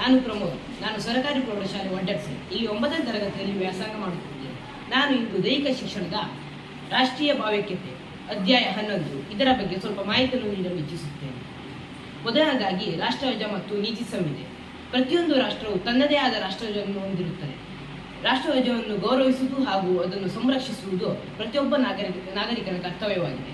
ನಾನು ಪ್ರಮೋದ್, ನಾನು ಸರ್ಕಾರಿ ಪ್ರೌಢಶಾಲೆ ವಡ್ಡರ್ಸೆ ಇಲ್ಲಿ ಒಂಬತ್ತನೇ ತರಗತಿಯಲ್ಲಿ ವ್ಯಾಸಂಗ ಮಾಡುತ್ತಿದ್ದೇನೆ ನಾನು ಇಂದು ದೈಹಿಕ ಶಿಕ್ಷಣದ ರಾಷ್ಟ್ರೀಯ ಭಾವೈಕ್ಯತೆ, ಅಧ್ಯಾಯ ಹನ್ನೊಂದು. ಇದರ ಬಗ್ಗೆ ಸ್ವಲ್ಪ ಮಾಹಿತಿಯನ್ನು ನೀಡಲು ಇಚ್ಛಿಸುತ್ತೇನೆ. ಮೊದಲನೇದಾಗಿ ರಾಷ್ಟ್ರಧ್ವಜ ಮತ್ತು ನೀತಿ ಸಂಹಿತೆ. ಪ್ರತಿಯೊಂದು ರಾಷ್ಟ್ರವು ತನ್ನದೇ ಆದ ರಾಷ್ಟ್ರಧ್ವಜವನ್ನು ಹೊಂದಿರುತ್ತದೆ. ರಾಷ್ಟ್ರಧ್ವಜವನ್ನು ಗೌರವಿಸುವುದು ಹಾಗೂ ಅದನ್ನು ಸಂರಕ್ಷಿಸುವುದು ಪ್ರತಿಯೊಬ್ಬ ನಾಗರಿಕ, ನಾಗರಿಕನ ಕರ್ತವ್ಯವಾಗಿದೆ.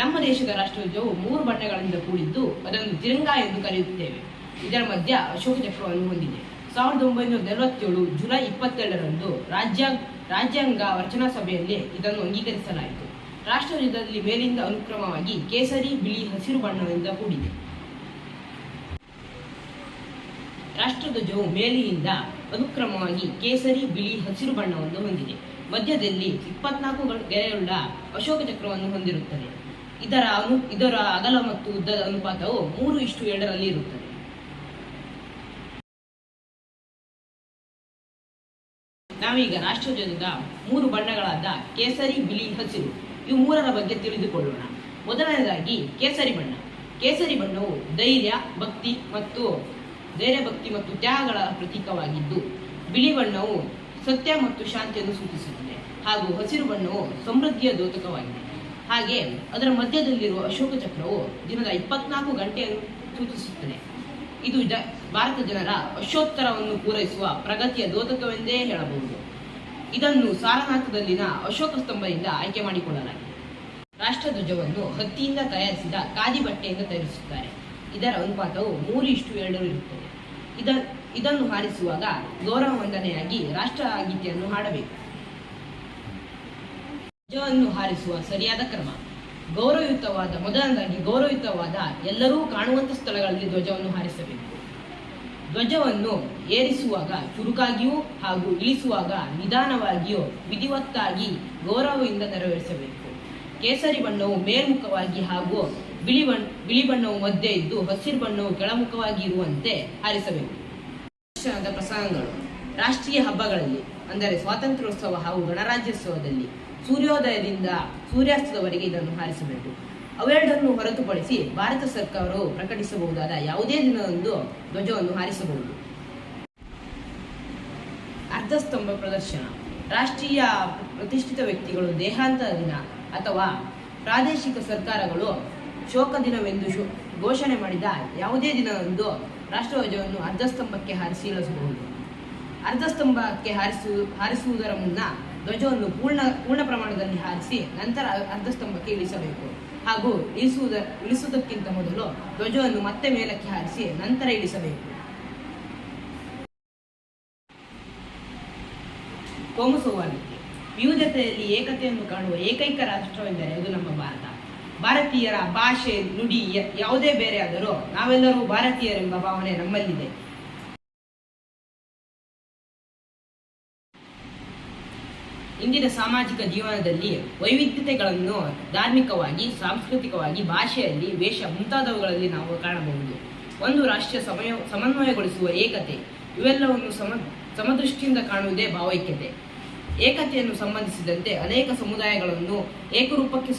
ನಮ್ಮ ದೇಶದ ರಾಷ್ಟ್ರಧ್ವಜವು ಮೂರು ಬಣ್ಣಗಳಿಂದ ಕೂಡಿದ್ದು, ಅದನ್ನು ತಿರಂಗ ಎಂದು ಕರೆಯುತ್ತೇವೆ. ಇದರ ಮಧ್ಯ ಅಶೋಕ ಚಕ್ರವನ್ನು ಹೊಂದಿದೆ ಸಾವಿರದ ಒಂಬೈನೂರ ನಲವತ್ತೇಳು ಜುಲೈ ಇಪ್ಪತ್ತೆರಡರಂದು ರಾಜ್ಯ, ರಾಜ್ಯಾಂಗ ರಚನಾ ಸಭೆಯಲ್ಲಿ ಇದನ್ನು ಅಂಗೀಕರಿಸಲಾಯಿತು. ರಾಷ್ಟ್ರಧ್ವಜದಲ್ಲಿ ಮೇಲಿಂದ ಅನುಕ್ರಮವಾಗಿ ಕೇಸರಿ, ಬಿಳಿ, ಹಸಿರು ಬಣ್ಣದಿಂದ ಕೂಡಿದೆ. ರಾಷ್ಟ್ರಧ್ವಜವು ಮೇಲಿನಿಂದ ಅನುಕ್ರಮವಾಗಿ ಕೇಸರಿ, ಬಿಳಿ, ಹಸಿರು ಬಣ್ಣವನ್ನು ಹೊಂದಿದೆ. ಮಧ್ಯದಲ್ಲಿ ಇಪ್ಪತ್ನಾಲ್ಕು ಗೆರೆಯುಳ್ಳ ಅಶೋಕ ಚಕ್ರವನ್ನು ಹೊಂದಿರುತ್ತದೆ. ಇದರ ಅನು, ಇದರ ಅಗಲ ಮತ್ತು ಉದ್ದದ ಅನುಪಾತವು ಮೂರು ಇಷ್ಟು ಎರಡರಲ್ಲಿ ಇರುತ್ತದೆ. ನಾವೀಗ ರಾಷ್ಟ್ರಧ್ವಜದ ಮೂರು ಬಣ್ಣಗಳಾದ ಕೇಸರಿ, ಬಿಳಿ, ಹಸಿರು. ಇವು ಮೂರರ ಬಗ್ಗೆ ತಿಳಿದುಕೊಳ್ಳೋಣ. ಮೊದಲನೇದಾಗಿ ಕೇಸರಿ ಬಣ್ಣ. ಕೇಸರಿ ಬಣ್ಣವು ಧೈರ್ಯ, ಭಕ್ತಿ ಮತ್ತು ಧೈರ್ಯ, ಭಕ್ತಿ ಮತ್ತು ತ್ಯಾಗಗಳ ಪ್ರತೀಕವಾಗಿದ್ದು, ಬಿಳಿ ಬಣ್ಣವು ಸತ್ಯ ಮತ್ತು ಶಾಂತಿಯನ್ನು ಸೂಚಿಸುತ್ತದೆ ಹಾಗೂ ಹಸಿರು ಬಣ್ಣವು ಸಮೃದ್ಧಿಯ ದ್ಯೋತಕವಾಗಿದೆ ಹಾಗೆ ಅದರ ಮಧ್ಯದಲ್ಲಿರುವ ಅಶೋಕ ಚಕ್ರವು ದಿನದ ಇಪ್ಪತ್ನಾಲ್ಕು ಗಂಟೆಯನ್ನು ಸೂಚಿಸುತ್ತದೆ. ಇದು ಭಾರತ ಜನರ ಅಶೋತ್ತರವನ್ನು ಪೂರೈಸುವ ಪ್ರಗತಿಯ ದೋತಕವೆಂದೇ ಹೇಳಬಹುದು. ಇದನ್ನು ಸಾರನಾಥದಲ್ಲಿನ ಅಶೋಕ ಸ್ತಂಭದಿಂದ ಆಯ್ಕೆ ಮಾಡಿಕೊಳ್ಳಲಾಗಿದೆ. ರಾಷ್ಟ್ರಧ್ವಜವನ್ನು ಹತ್ತಿಯಿಂದ ತಯಾರಿಸಿದ ಖಾದಿ ಬಟ್ಟೆಯಿಂದ ತಯಾರಿಸುತ್ತಾರೆ. ಇದರ ಅನುಪಾತವು ಮೂರು ಇಷ್ಟು ಎರಡು ಇರುತ್ತದೆ. ಇದ ಇದನ್ನು ಹಾರಿಸುವಾಗ ಗೌರವ ವಂದನೆಯಾಗಿ ರಾಷ್ಟ್ರಗೀತೆಯನ್ನು ಹಾಡಬೇಕು. ಧ್ವಜವನ್ನು ಹಾರಿಸುವ ಸರಿಯಾದ ಕ್ರಮ. ಗೌರವಯುತವಾದ, ಮೊದಲನೇದಾಗಿ ಗೌರವಯುತವಾದ ಎಲ್ಲರೂ ಕಾಣುವಂತ ಸ್ಥಳಗಳಲ್ಲಿ ಧ್ವಜವನ್ನು ಹಾರಿಸಬೇಕು. ಧ್ವಜವನ್ನು ಏರಿಸುವಾಗ, ಚುರುಕಾಗಿಯೂ ಹಾಗೂ ಇಳಿಸುವಾಗ ನಿಧಾನವಾಗಿಯೂ ವಿಧಿವತ್ತಾಗಿ ಗೌರವದಿಂದ ನೆರವೇರಿಸಬೇಕು. ಕೇಸರಿ ಬಣ್ಣವು ಮೇಲ್ಮುಖವಾಗಿ ಹಾಗೂ ಬಿಳಿ ಬಣ್ಣ ಬಿಳಿ ಬಣ್ಣವು ಮಧ್ಯೆ ಇದ್ದು ಹಸಿರು ಬಣ್ಣವು ಕೆಳಮುಖವಾಗಿ ಇರುವಂತೆ ಹಾರಿಸಬೇಕು. ಪ್ರಸಂಗಗಳು. ರಾಷ್ಟ್ರೀಯ ಹಬ್ಬಗಳಲ್ಲಿ ಅಂದರೆ ಸ್ವಾತಂತ್ರ್ಯೋತ್ಸವ ಹಾಗೂ ಗಣರಾಜ್ಯೋತ್ಸವದಲ್ಲಿ ಸೂರ್ಯೋದಯದಿಂದ ಸೂರ್ಯಾಸ್ತದವರೆಗೆ ಇದನ್ನು ಹಾರಿಸಬೇಕು. ಅವೆರಡನ್ನು ಹೊರತುಪಡಿಸಿ ಭಾರತ ಸರ್ಕಾರವು ಪ್ರಕಟಿಸಬಹುದಾದ ಯಾವುದೇ ದಿನದಂದು ಧ್ವಜವನ್ನು ಹಾರಿಸಬಹುದು. ಅರ್ಧಸ್ತಂಭ ಪ್ರದರ್ಶನ. ರಾಷ್ಟ್ರೀಯ ಪ್ರತಿಷ್ಠಿತ ವ್ಯಕ್ತಿಗಳು ದೇಹಾಂತರ ದಿನ ಅಥವಾ ಪ್ರಾದೇಶಿಕ ಸರ್ಕಾರಗಳು ಶೋಕ ದಿನವೆಂದು ಘೋಷಣೆ ಮಾಡಿದ ಯಾವುದೇ ದಿನದಂದು ರಾಷ್ಟ್ರಧ್ವಜವನ್ನು ಅರ್ಧಸ್ತಂಭಕ್ಕೆ ಹಾರಿಸಿ ಅರ್ಧಸ್ತಂಭಕ್ಕೆ ಹಾರಿಸು, ಹಾರಿಸುವುದರ ಮುನ್ನ ಧ್ವಜವನ್ನು ಪೂರ್ಣ ಪೂರ್ಣ ಪ್ರಮಾಣದಲ್ಲಿ ಹಾರಿಸಿ ನಂತರ ಅರ್ಧಸ್ತಂಭಕ್ಕೆ ಇಳಿಸಬೇಕು. ಹಾಗೂ ಇಳಿಸುವುದ, ಇಳಿಸುವುದಕ್ಕಿಂತ ಮೊದಲು ಧ್ವಜವನ್ನು ಮತ್ತೆ ಮೇಲಕ್ಕೆ ಹಾರಿಸಿ ನಂತರ ಇಳಿಸಬೇಕು. ಕೋಮು ವಿವಿಧತೆಯಲ್ಲಿ ಏಕತೆಯನ್ನು ಕಾಣುವ ಏಕೈಕ ರಾಷ್ಟ್ರವೆಂದರೆ ಅದು ನಮ್ಮ ಭಾರತ. ಭಾರತೀಯರ ಭಾಷೆ, ನುಡಿ ಯಾವುದೇ ಬೇರೆ ಆದರೂ ನಾವೆಲ್ಲರೂ ಭಾರತೀಯರೆಂಬ ಭಾವನೆ ನಮ್ಮಲ್ಲಿದೆ. ಇಂದಿನ ಸಾಮಾಜಿಕ ಜೀವನದಲ್ಲಿ ವೈವಿಧ್ಯತೆಗಳನ್ನು ಧಾರ್ಮಿಕವಾಗಿ, ಸಾಂಸ್ಕೃತಿಕವಾಗಿ, ಭಾಷೆಯಲ್ಲಿ ವೇಷ ಮುಂತಾದವುಗಳಲ್ಲಿ ನಾವು ಕಾಣಬಹುದು. ಒಂದು ರಾಷ್ಟ್ರ ಸಮಯ, ಸಮನ್ವಯಗೊಳಿಸುವ ಏಕತೆ, ಇವೆಲ್ಲವನ್ನು ಸಮ, ಸಮದೃಷ್ಟಿಯಿಂದ ಕಾಣುವುದೇ ಭಾವೈಕ್ಯತೆ. ಏಕತೆಯನ್ನು ಸಂಬಂಧಿಸಿದಂತೆ ಅನೇಕ ಸಮುದಾಯಗಳನ್ನು ಏಕರೂಪಕ್ಕೆ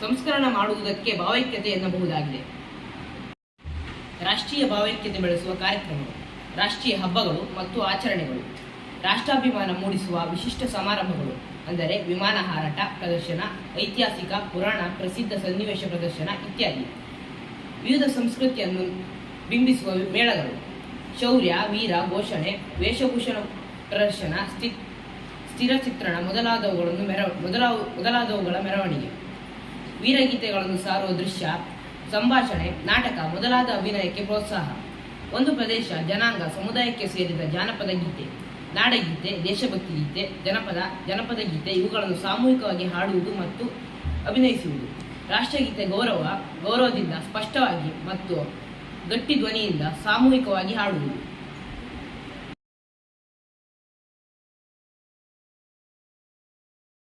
ಸಂಸ್ಕರಣ ಮಾಡುವುದಕ್ಕೆ ಭಾವೈಕ್ಯತೆ ಎನ್ನಬಹುದಾಗಿದೆ. ರಾಷ್ಟ್ರೀಯ ಭಾವೈಕ್ಯತೆ ಬೆಳೆಸುವ ಕಾರ್ಯಕ್ರಮಗಳು ರಾಷ್ಟ್ರೀಯ ಹಬ್ಬಗಳು ಮತ್ತು ಆಚರಣೆಗಳು. ರಾಷ್ಟ್ರಾಭಿಮಾನ ಮೂಡಿಸುವ ವಿಶಿಷ್ಟ ಸಮಾರಂಭಗಳು, ಅಂದರೆ ವಿಮಾನ ಹಾರಾಟ, ಪ್ರದರ್ಶನ, ಐತಿಹಾಸಿಕ, ಪುರಾಣ, ಪ್ರಸಿದ್ಧ ಸನ್ನಿವೇಶ ಪ್ರದರ್ಶನ ಇತ್ಯಾದಿ. ವಿವಿಧ ಸಂಸ್ಕೃತಿಯನ್ನು ಬಿಂಬಿಸುವ ಮೇಳಗಳು. ಶೌರ್ಯ, ವೀರ, ಘೋಷಣೆ, ವೇಷಭೂಷಣ ಪ್ರದರ್ಶನ, ಸ್ಥಿ, ಸ್ಥಿರ ಚಿತ್ರಣ ಮೊದಲಾದವುಗಳನ್ನು ಮೆರವ, ಮೊದಲ, ಮೊದಲಾದವುಗಳ ಮೆರವಣಿಗೆ. ವೀರಗೀತೆಗಳನ್ನು ಸಾರುವ ದೃಶ್ಯ, ಸಂಭಾಷಣೆ, ನಾಟಕ ಮೊದಲಾದ ಅಭಿನಯಕ್ಕೆ ಪ್ರೋತ್ಸಾಹ. ಒಂದು ಪ್ರದೇಶ ಜನಾಂಗ ಸಮುದಾಯಕ್ಕೆ ಸೇರಿದ ಜಾನಪದ ಗೀತೆ. ನಾಡಗೀತೆ ದೇಶಭಕ್ತಿ ಗೀತೆ ಜನಪದ ಜನಪದ ಗೀತೆ ಇವುಗಳನ್ನು ಸಾಮೂಹಿಕವಾಗಿ ಹಾಡುವುದು ಮತ್ತು ಅಭಿನಯಿಸುವುದು. ರಾಷ್ಟ್ರಗೀತೆ ಗೌರವ, ಗೌರವದಿಂದ ಸ್ಪಷ್ಟವಾಗಿ ಮತ್ತು ಗಟ್ಟಿ ಧ್ವನಿಯಿಂದ ಸಾಮೂಹಿಕವಾಗಿ ಹಾಡುವುದು.